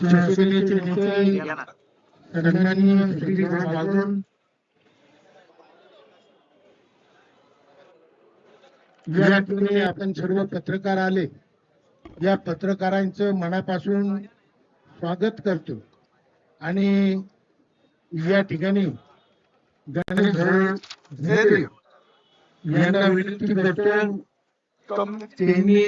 शिवसेनेचे नेते सन्माननीय श्रीराम बागुल या ठिकाणी आपण सर्व पत्रकार आले या पत्रकारांचं मनापासून स्वागत करतो आणि या ठिकाणी गणेश यांना विनंती करतो त्यांनी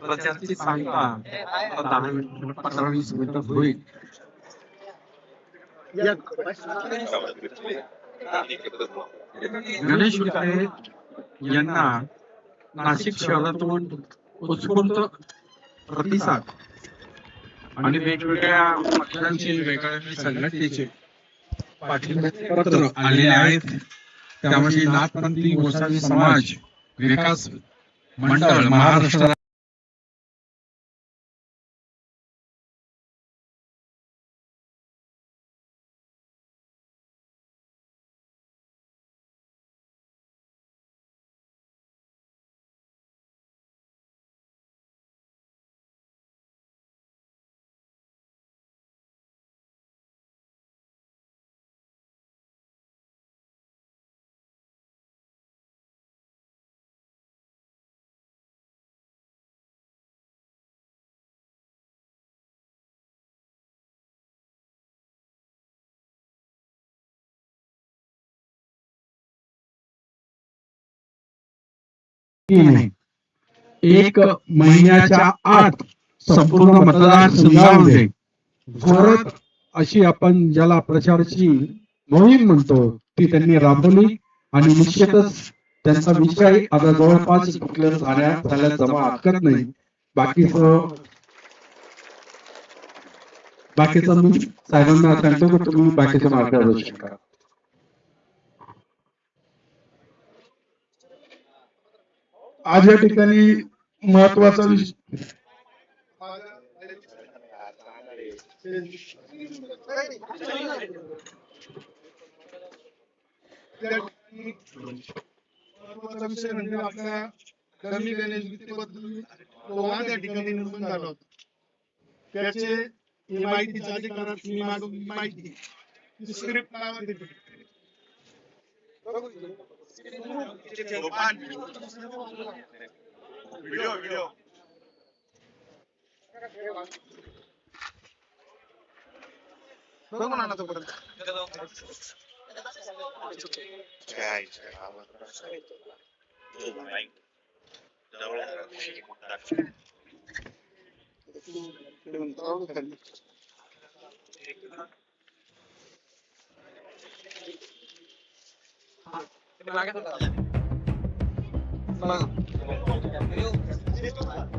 प्रचारची सांगता दहा मिनिट पंधरा वीस मिनिटं होईल. गणेश यांना नाशिक शहरातून उत्स्फूर्त प्रतिसाद आणि वेगवेगळ्या पक्षांचे वेगवेगळ्या संघटनेचे पाठिंबे पत्र आलेले आहेत. त्यामध्ये नाथपंथी गोसावी समाज विकास मंडळ महाराष्ट्र एक महिन्याच्या आत संपूर्ण मतदारसंघामध्ये जोरात अशी आपण ज्याला प्रचाराची मोहीम म्हणतो ती त्यांनी राबवली आणि निश्चितच त्यांचा विषय आता जवळपास कुठल्या झाल्या जमा हरकत नाही. बाकीच बाकीचं मी साहेबांना सांगतो की तुम्ही बाकीचं मार्गदर्शन करा. आज या ठिकाणी महत्त्वाचा विषय महत्त्वाचा विषय म्हणजे आपल्या कमी गणेश गीतेबद्दल तो या ठिकाणी निर्माण झाला होता. त्याचे ही माहिती करत मी मागवली माहिती स्क्रिप्ट नावाने दिली. व्हिडिओ व्हिडिओ बघू ना तो परत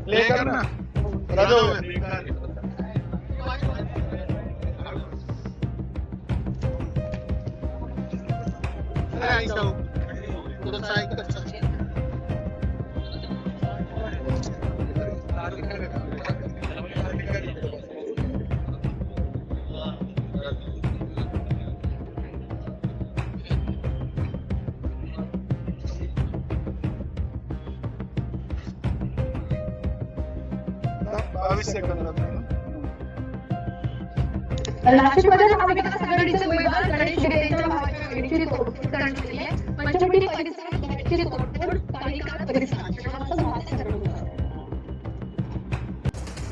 प्ले कर ना. राजा.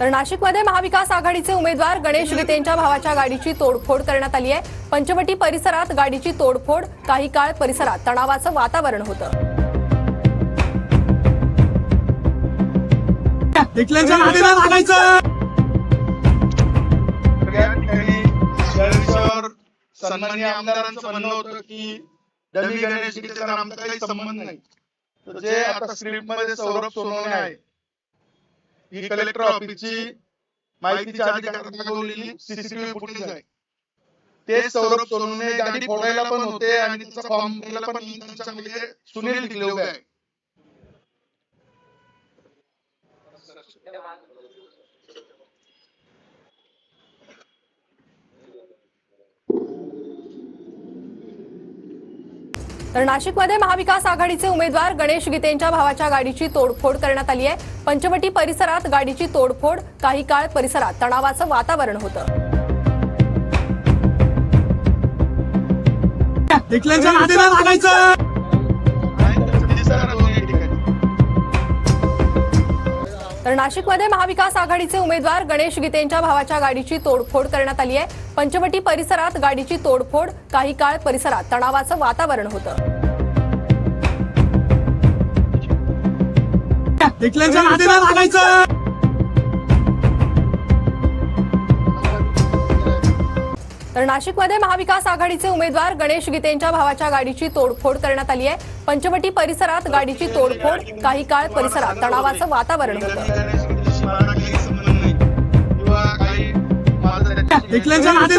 तर नाशिकमध्ये महाविकास आघाडीचे उमेदवार गणेश गीतेंच्या भावाच्या गाडीची तोडफोड करण्यात आली आहे. पंचवटी परिसरात गाडीची तोडफोड काही काळ परिसरात तणावाचं वातावरण होतं. टिकल्यांच्या नादीला लागायचं या ठिकाणी शहरेश्वर सन्माननीय आमदारांचं म्हणणं होतं की डमी गणेश गीतेचा आमचा काही संबंध नाही. तर जे आता स्क्रिप्टमध्ये सौरभ सोनवणे आहे ही कलेक्टर ऑफिसची माहितीच्या अधिकारात सीसीटीव्ही फुटेज आहे. ते सौरभ सोनवणे गाडी फोडायला पण होते आणि त्याचा फॉर्म द्यायला पण त्यांच्यामध्ये सुनील उभे आहे. तर नाशिकमध्ये महाविकास आघाडीचे उमेदवार गणेश गीतेंच्या भावाच्या गाडीची तोडफोड करण्यात आली आहे. पंचवटी परिसरात गाडीची तोडफोड काही काळ परिसरात तणावाचं वातावरण होतं. तर नाशिकमध्ये महाविकास आघाडीचे उमेदवार गणेश गीतेंच्या भावाच्या गाडीची तोडफोड करण्यात आली आहे. पंचवटी परिसरात गाडीची तोडफोड काही काळ परिसरात तणावाचं वातावरण होतं. लागायचं तर नाशिकमध्ये महाविकास आघाडीचे उमेदवार गणेश गीतेंच्या भावाच्या गाडीची तोडफोड करण्यात आली आहे. पंचवटी परिसरात गाडीची तोडफोड काही काळ परिसरात तणावाचं वातावरण होतं.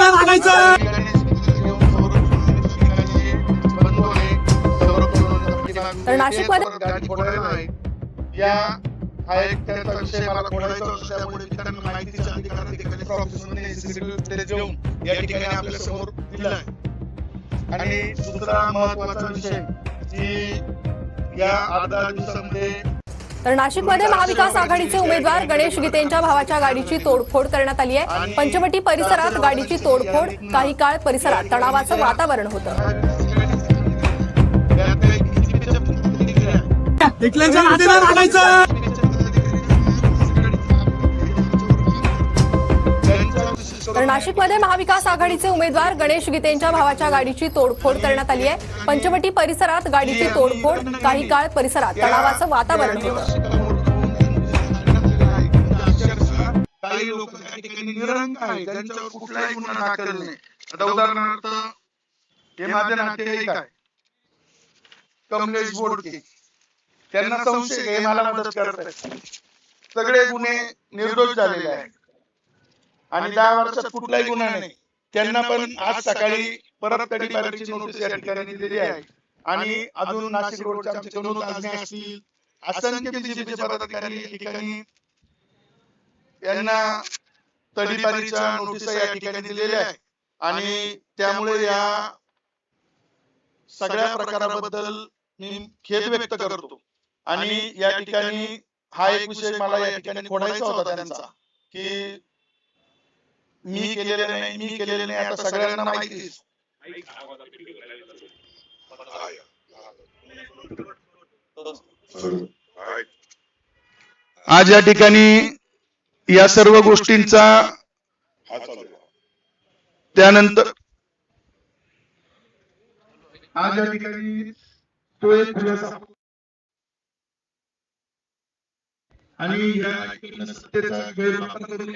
लागायचं तर नाशिकमध्ये-. या हा एक त्याचा विषय मला खोडायचा होता त्यामुळे मी त्यांना माहितीच्या ठिकाणी या ठिकाणी आपल्यासमोर दिला आहे आणि दुसरा महत्त्वाचा विषय की या आठ दहा दिवसामध्ये तर नाशिकमध्ये महाविकास आघाडीचे उमेदवार गणेश गीतेंच्या भावाच्या गाडीची तोडफोड करण्यात आली आहे. पंचवटी परिसरात गाडीची तोडफोड काही काळ परिसरात तणावाचं वातावरण होतं. टिकल्यांच्या नादीला लागायचं तर नाशिकमध्ये महाविकास आघाडीचे उमेदवार गणेश गीतेंच्या भावाच्या गाडीची तोडफोड करण्यात आली आहे. पंचवटी परिसरात गाडीची तोडफोड काही काळ परिसरात तणावाचं वातावरण होतं. काही लोक त्या ठिकाणी निरंक आहे त्यांच्यावर कुठलाही गुन्हा दाखल नाही. आता उदाहरणार्थ हे माझे नातेवाईक आहे कमलेश बोडके. त्यांना संशय हे मला मदत करतायत सगळे गुन्हे निर्दोष झालेले आहेत. आणि दहा वर्षात कुठलाही गुन्हा नाही. त्यांना पण आज सकाळी परत तडीपारीची नोटीस या ठिकाणी दिलेली आहे. आणि अजून नाशिक रोडच्या आमचे असतील असंख्य बीजेपीचे पदाधिकारी या ठिकाणी यांना तडीपारीच्या नोटीस या ठिकाणी दिलेल्या आहे आणि त्यामुळे या सगळ्या प्रकाराबद्दल मी खेद व्यक्त करतो. आणि या ठिकाणी हा एक विषय मला या ठिकाणी खोडायचा होता त्यांचा की मी केलेलं नाही मी केलेलं नाही आता सगळ्यांना माहिती आज या ठिकाणी या सर्व गोष्टींचा त्यानंतर आज या ठिकाणी तो एक खुलासा आणि या सत्तेचा गैरवापर करून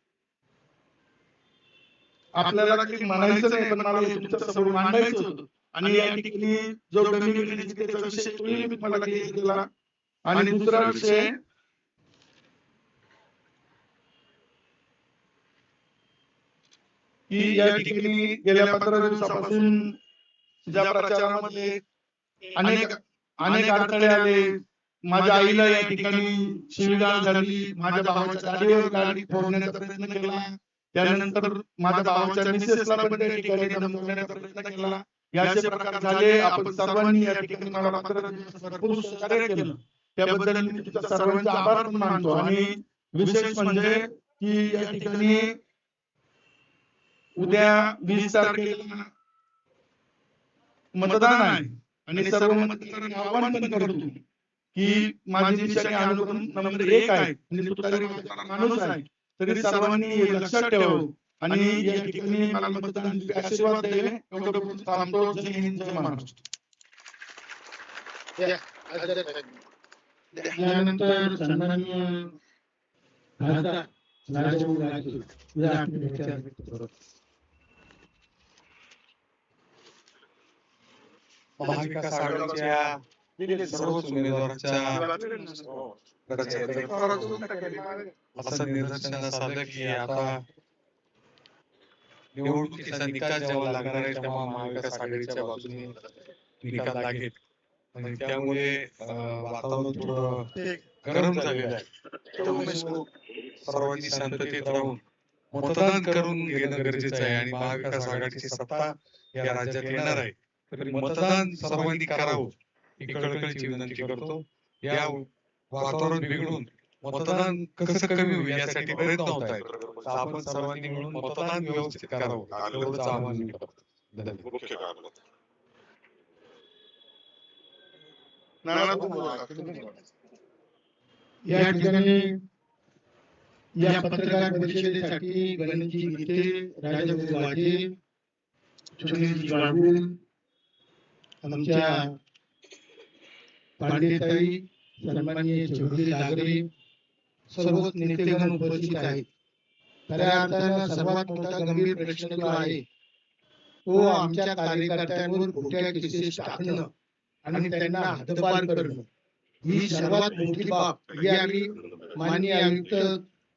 आपल्याला काही म्हणायचं नाही पण मला तुमच्यासमोर मांडायचं होतं. आणि या ठिकाणी जो डमी गणेशगीतेचा विषय तोही मी तुम्हाला क्लिअर केला आणि दुसरा विषय की या ठिकाणी गेल्या पंधरा दिवसापासून ज्या प्रचारामध्ये अनेक अनेक अडथळे आले माझ्या आईला या ठिकाणी शिवीगाळ झाली माझ्या भावाच्या गाडीवर गाडी फोडण्याचा प्रयत्न केला. त्यानंतर माझ्या भावाच्या मिसेसला पण त्या ठिकाणी धमकवण्याचा प्रयत्न केला. याचे प्रकार झाले. आपण सर्वांनी या ठिकाणी मला पंधरा भरपूर सहकार्य केलं. त्याबद्दल मी तुझ्या सर्वांचे आभार पण मानतो. आणि विशेष म्हणजे की या ठिकाणी उद्या वीस तारखेला मतदान आहे. आणि सर्व मतदारांना आवाहन पण करतो की माझी निशाणी अनुक्रम नंबर एक आहे. म्हणजे तू वाजवणारा माणूस आहे. तरी सर्वांनी हे लक्षात ठेवावं आणि या ठिकाणी मला मतदान दिले, आशीर्वाद द्यावे एवढं बोलून थांबतो. जय हिंद जय महाराष्ट्र. त्यानंतर सन्माननीय खासदार राजाभाऊ राजे. या आपले विचार व्यक्त करत. महाविकास आघाडीच्या सर्वच उमेदवारांच्या असं निदर्शनास आलं की आता निवडणुकीचा निकाल जेव्हा लागणार आहे तेव्हा महाविकास आघाडीच्या बाजूने निकाल लागेल. आणि त्यामुळे वातावरण थोडं गरम झालेलं आहे. सर्वांनी शांततेत राहून मतदान करून घेणं गरजेचं आहे आणि महाविकास आघाडीची सत्ता या राज्यात येणार आहे. तरी मतदान सर्वांनी करावं. ही कळकळीची विनंती करतो. या वातावरण बिघडून मतदान कसं कमी होईल यासाठी प्रयत्न होत आहेत. आपण सर्वांनी मिळून मतदान व्यवस्थित करावं. एवढंच आवाहन मी करतो. या ठिकाणी या पत्रकार परिषदेसाठी गणेशजी गीते राजाभाऊ वाजे सुनीलजी बाबू आमच्या पांडेताई सन्माननीय चौधरी लागरे सर्वच नेतेगण उपस्थित आहेत. खऱ्या अर्थानं सर्वात मोठा गंभीर प्रश्न जो आहे तो आमच्या कार्यकर्त्यांवर खोट्या केसेस टाकणं आणि त्यांना हद्दपार करणं. ही सर्वात मोठी बाब. ही आम्ही माननीय आयुक्त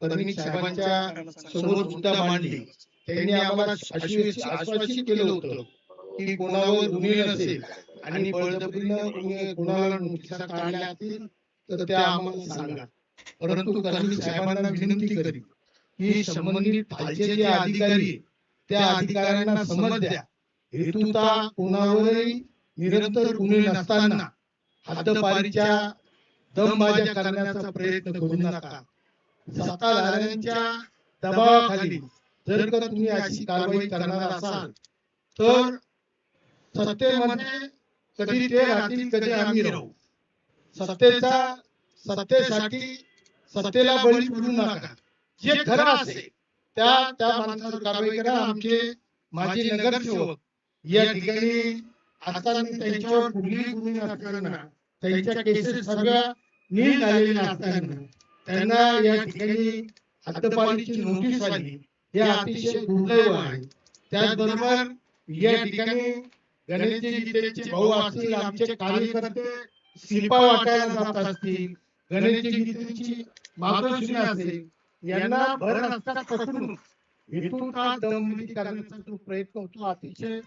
फडणवीस साहेबांच्या समोर सुद्धा मांडली. त्यांनी आम्हाला आश्वासित केलं होतं की कोणावर गुन्हे नसेल आणि बळजबरीनं गुन्हे- कोणाला नोटिसा काढल्या असतील तर त्या आम्हाला सांगा. परंतु साहेबांना विनंती करी की संबंधित जे अधिकारी त्या अधिकाऱ्यांना समज द्या. हेतुता कोणावरही निरंतर गुन्हे नसताना हद्दपारीच्या दमबाज्या करण्याचा प्रयत्न करू नका. सत्ताधाऱ्यांच्या दबावाखाली जर का तुम्ही अशी कारवाई करणार असाल तर सत्तेमध्ये कधी ते राहतील कधी आम्ही राहू? सत्तेचा सत्तेसाठी सत्तेला बळी पडू नका. जे खरं असेल त्या त्या माणसावर कारवाई करा. आमचे माजी नगरसेवक या ठिकाणी असताना त्यांच्यावर कुठलीही गुन्हे नसताना त्यांच्या केसेस सगळ्या नील झालेल्या असताना त्यांना या ठिकाणी हद्दपारीची नोटीस आली. हे अतिशय दुर्दैव आहे. त्याचबरोबर या ठिकाणी गणेशजी गीतेचे भाऊ असतील आमचे कार्यकर्ते शिल्पा वाटायला जात असतील. गणेशजी गीतेची असेल यांना भर पकडून करण्याचा जो प्रयत्न होतो अतिशय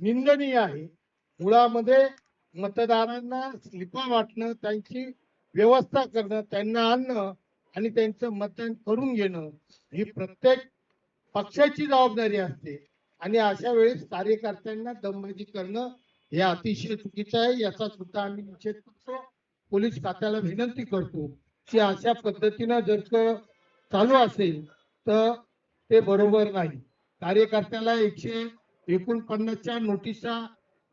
निंदनीय आहे. मुळामध्ये मतदारांना स्लिपा वाटणं त्यांची व्यवस्था करणं त्यांना आणणं आणि त्यांचं मतदान करून घेणं ही प्रत्येक पक्षाची जबाबदारी असते. आणि अशा वेळेस कार्यकर्त्यांना दमबाजी करणं हे अतिशय चुकीचं आहे. याचा सुद्धा आम्ही निषेध करतो. पोलीस खात्याला विनंती करतो की अशा पद्धतीनं जर चालू असेल तर ते बरोबर नाही. कार्यकर्त्याला एकशे एकोणपन्नासच्या नोटिसा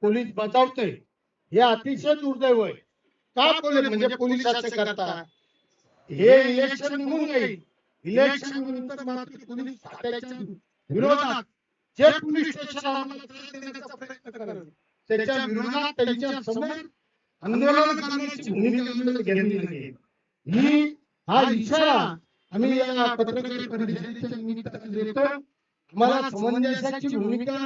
पोलीस बजावतोय. हे अतिशय दुर्दैव आहे. का पोलीस म्हणजे पोलीस असं करतात? हे इलेक्शन निघून जाईल इलेक्शन नंतर पोलीस विरोधात. जे पोलीस स्टेशन आम्हाला त्रास देण्याचा प्रयत्न करेल त्याच्या विरोधात त्यांच्यासमोर आंदोलन करण्याची भूमिका आम्हाला घेतली नाही ही हा इशारा आम्ही या पत्रकार परिषदेच्या निमित्ताने देतो मला समंजसाची भूमिका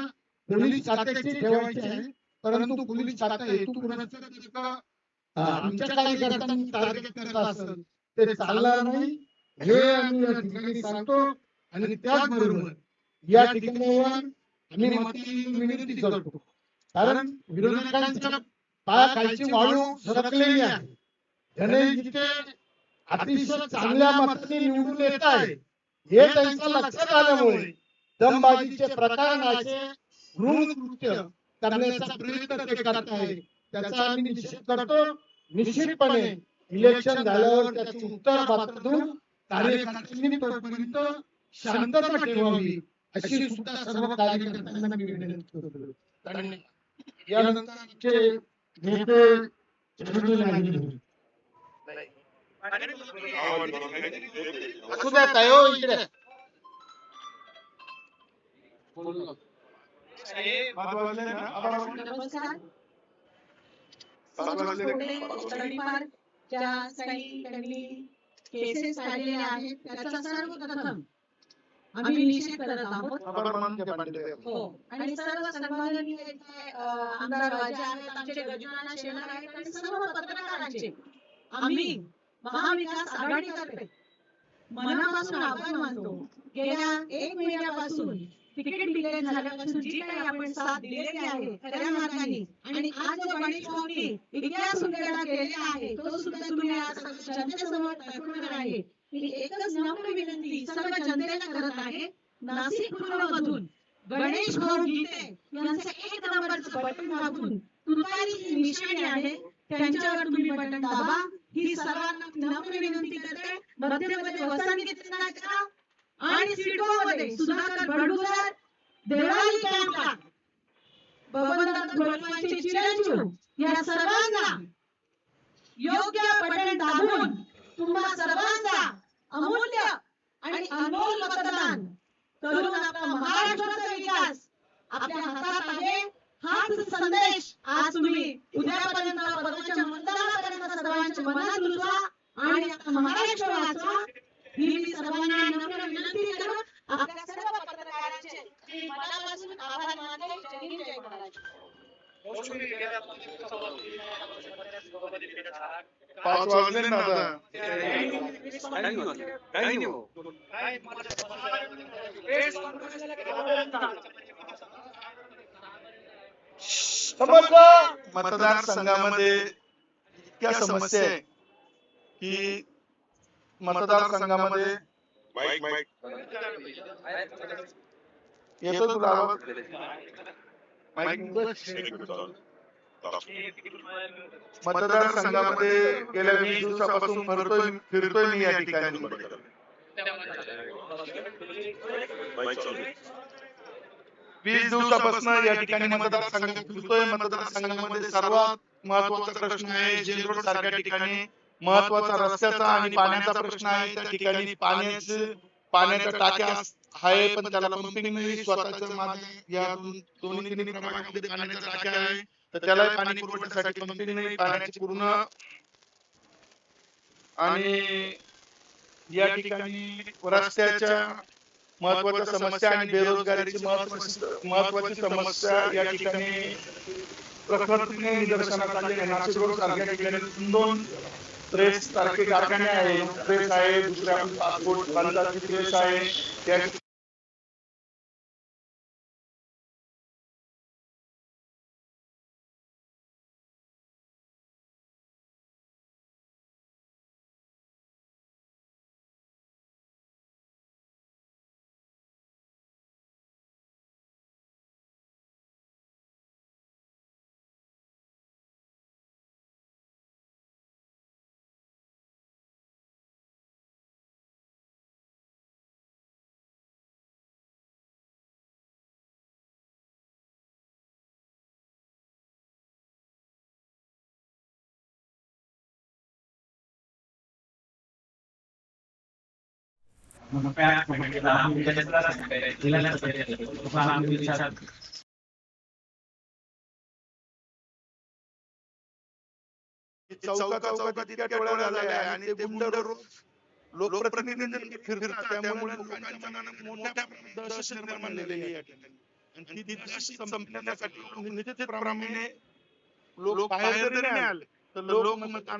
पोलीस खात्याची ठेवायची आहे परंतु पोलीस आता हेतू आमच्या कार्यकर्त्यांनी टार्गेट करत असेल ते चालणार नाही हे आम्ही या ठिकाणी सांगतो. आणि त्याचबरोबर या ठिकाणावर आम्ही मतांनी विनंती करतो. कारण विरोधकांच्या पायाखालची वाळू सरकलेली आहे. जिथे अतिशय चांगल्या मताने निवडून येत आहे हे त्यांच्या लक्षात आल्यामुळे दमबाजीचे कृत्य करण्याचा प्रयत्न ते करत आहे. त्याचा आम्ही निषेध करतो. निश्चितपणे इलेक्शन झाल्यावर त्याचे उत्तर देऊन कार्यकर्त्यांनी तोपर्यंत शांतता ठेवावी. अशी सुद्धा सर्व कार्यकर्त्यांना मी विनंती करतो. धन्यवाद. यानंतर आमचे नेते. असू द्या ताई हो इकडे. नमस्कार तळीपारच्या काही त्यांनी केसेस काढलेल्या आहेत त्याचा सर्वप्रथम आम्ही निषेध करत आहोत. हो. आणि सर्व सन्माननीय इथे, अं, आमदार राजे आहेत आमचे गजानन शेलार आहेत आणि सर्व पत्रकारांचे. आम्ही महाविकास आघाडीतर्फे मनापासून आभार मानतो. गेल्या एक महिन्यापासून तिकीट झाल्यापासून जी काही आपण साथ दिलेली आहे खऱ्या मार्गाने आणि आज जो गणेश भाऊनी इतिहास केलेला आहे तो सुद्धा तुम्ही आज जनतेसमोर दाखवणार आहे. मी एकच नम्र विनंती सर्व जनतेला करत आहे. नाशिक पूर्व मधून गणेश भाऊ गीते यांचं एक नंबरचं बटन दाबून तुतारी ही निशाणी आहे. त्यांच्यावर तुम्ही बटन दाबा. ही सर्वांना नम्र विनंती करते. मध्यमध्ये वसंत आणि सिडकोमध्ये सुधाकर बडगुजर देवाली कॅम्पला बबनदत्त चिरंजीव या सर्वांना योग्य बटन दाबून तुम्हा सर्वांचा अमूल्य आणि अनमोल मतदान. करून आपला महाराष्ट्राचा विकास आपल्या हातात आहे. हाच संदेश आज तुम्ही उद्यापर्यंत परवाच्या मतदानापर्यंत सर्वांच्या मनात रुजवा आणि महाराष्ट्र वाचवा. ही मी सर्वांना नम्र विनंती करून आपल्या सर्व पत्रकारांचे मनापासून आभार मानते. जय हिंद जय महाराष्ट्र. पाच वाजले ना आता. मतदारसंघामध्ये इतक्या समस्या आहे की मतदारसंघामध्ये येतो तुला. मतदारसंघामध्ये गेल्या वीस दिवसापासून फिरतोय फिरतोय मी या ठिकाणी. वीस दिवसापासून या ठिकाणी फिरतोय. सर्वात महत्वाचा प्रश्न आहे जेल रोड सारख्या ठिकाणी. महत्वाचा रस्त्याचा आणि पाण्याचा प्रश्न आहे. त्या ठिकाणी पाण्याचे पाण्याच्या टाक्या आहे पण त्याला पंपिंग नाही स्वतःच्या माझ्या या दोन- दोन्ही तिन्ही प्रभागामध्ये पाण्याच्या टाक्या आहे. तर त्याला पाणी पुरवठ्यासाठी पंपिंग नाही पाण्याची पूर्ण आणि या ठिकाणी रस्त्याच्या महत्त्वाच्या समस्या आणि बेरोजगारीची महत्वाची समस्या या ठिकाणी आली आहे. नाशिक रोड सारख्या ठिकाणी दोन प्रेस सारखे कारखाने आहे प्रेस आहे दुसऱ्या पासपोर्ट प्रेस आहे. त्या चौका आहे आणि ते गुंड लोकप्रतिनिधी फिरतात. त्यामुळे लोकांच्या मनात मोठ्या दहशत निर्माण झालेली आहे आणि ती दहशत संपण्यासाठी निश्चितप्रमाणे लोक बाहेर नाही आले. तर बटन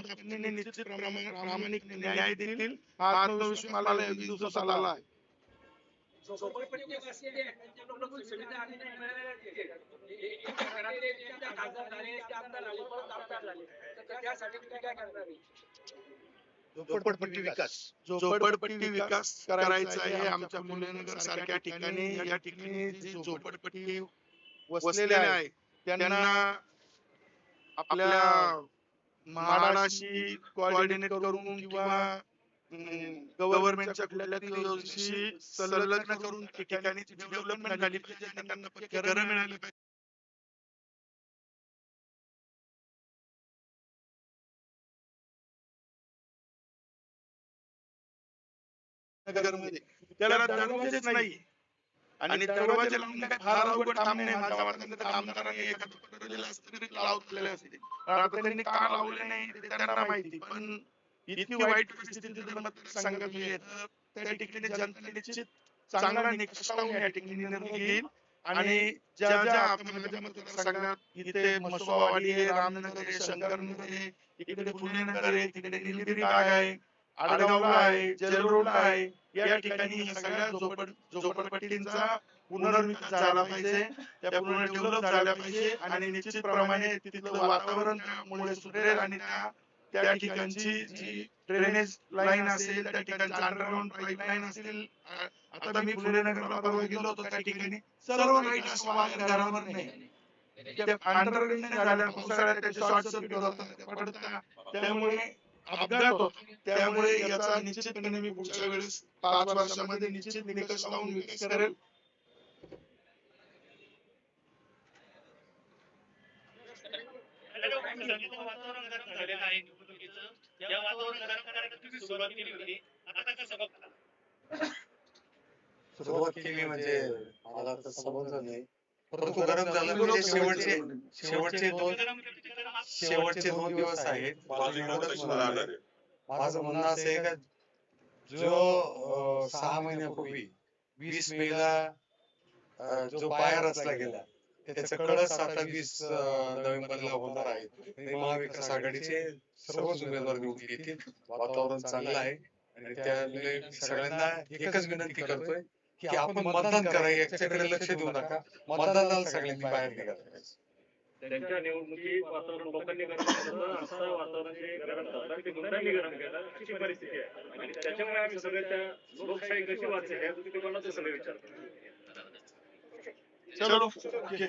दाबण्याने प्रामाणिक न्याय देतील. हा आत्मविश्वास मला या दिवसात आला आहे? झोपडपट्टी विकास. झोपडपट्टी विकास करायचा आहे आमच्या मुलेनगर सारख्या ठिकाणी. या ठिकाणी जी झोपडपट्टी वसलेल्या आहे. त्यांना आपल्या म्हाडाशी कोऑर्डिनेट करून किंवा गव्हर्नमेंटच्या कुठल्या तरी योजनेशी संलग्न करून ठिकाणी डेव्हलपमेंट झाली पाहिजे त्यांना घरं मिळाली पाहिजे. त्याला दरवाजेच नाही. आणि दरवाजे लावून काय फार अवघड काम नाही. माझ्या तर असतं. तरी लावलेले असते आता त्यांनी का लावले नाही ते त्यांना माहिती. पण इतकी वाईट परिस्थिती जर त्या ठिकाणी जनता निश्चित चांगला निकष लावून या ठिकाणी निर्णय घेईल. आणि ज्या ज्या आपल्या माझ्या मतदारसंघात इथे आहे रामनगर आहे शंकरनगर आहे इकडे पुणेनगर आहे तिकडे निलगिरी बाग आहे आडगावला आहे जलरोडला आहे या ठिकाणी सगळ्या झोपड झोपडपट्टींचा पुनर्विकास झाला पाहिजे. त्या पुनर्डेव्हलप झाल्या पाहिजे आणि निश्चितप्रमाणे तिथलं वातावरण त्यामुळे सुधरेल आणि त्या त्या ठिकाणची जी ड्रेनेज लाईन असेल त्या ठिकाणची अंडरग्राऊंड पाईपलाईन असेल आता मी फुलेनगरला परवा गेलो होतो त्या ठिकाणी. सर्व लाइट असं घरावर नाही. त्या अंडरग्राऊंड झाल्या पावसाळ्यात त्याचे शॉर्ट सर्किट होतात त्यामुळे अपघात होतो. त्यामुळे याचा निश्चितपणे मी पुढच्या वेळेस पाच वर्षामध्ये निश्चित निकष लावून विकास करेल. वातावरण गरम झालेलं आहे निवडणुकीचं या वातावरण गरम करायला तुम्ही सुरुवात केली होती आता कसं बघता सुरुवात केली म्हणजे मला तर समजलं नाही. परंतु गरम झालं म्हणजे शेवटचे शेवटचे दोन शेवटचे दोन दिवस आहेत. माझं म्हणणं असं आहे का जो सहा महिन्यापूर्वी वीस मेला अं, जो बाहेर रचला गेला. त्याचा कळस आता वीस नोव्हेंबरला होणार आहे. महाविकास आघाडीचे सर्वच उमेदवार निवडून येतील. वातावरण चांगलं आहे. आणि त्यामुळे मी सगळ्यांना एकच विनंती करतोय की आपण मतदान करा याच्याकडे लक्ष देऊ नका. मतदानाला सगळ्यांनी बाहेर निघालं. त्यांच्या निवडणुकी वातावरण लोकांनी गरम केलं असं वातावरण जे गरम करतात ते गुंडांनी गरम केलं अशी परिस्थिती आहे. आणि त्याच्यामुळे आम्ही सगळे त्या लोकशाही कशी वाचली आहे तुम्ही ते सगळे विचार चलो. ओके.